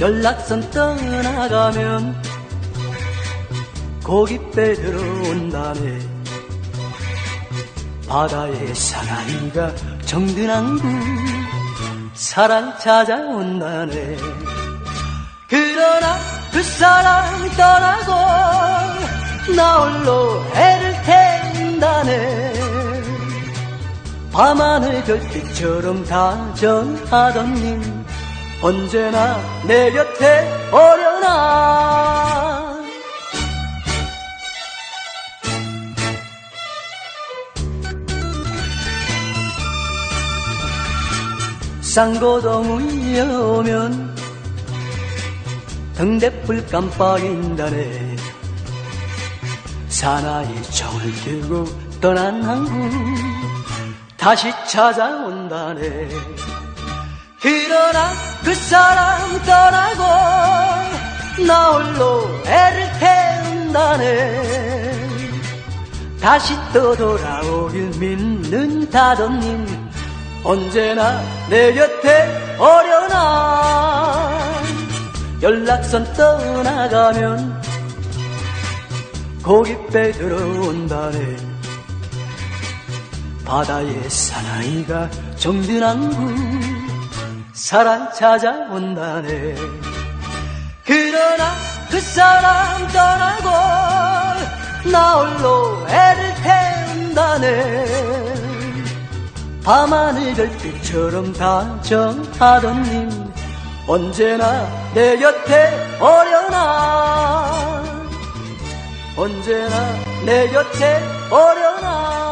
연락선 떠나가면 고깃배 들어온다네 바다의 사나이가 정든한 구 사랑 찾아온다네 그러나 그 사람이 떠나고 나 홀로 애를 태운다네. 밤하늘 별빛처럼 다정하던 님 언제나 내 곁에 오려나 쌍고동 위에 오면 등대불 깜빡인다네 사나이 정을 들고 떠난 항구 다시 찾아온다네 그러나 그 사람 떠나고 나 홀로 애를 태운다네. 다시 또 돌아오길 믿는다던 님 언제나 내 곁에 오려나? 연락선 떠나가면 고깃배 들어온다네 바다의 사나이가 정든한구 사랑 찾아온다네. 그러나 그 사람 떠나고 나 홀로 애를 태운다네. 밤하늘 별빛처럼 다정하던 님 언제나 내 곁에 오려나? 언제나 내 곁에 오려나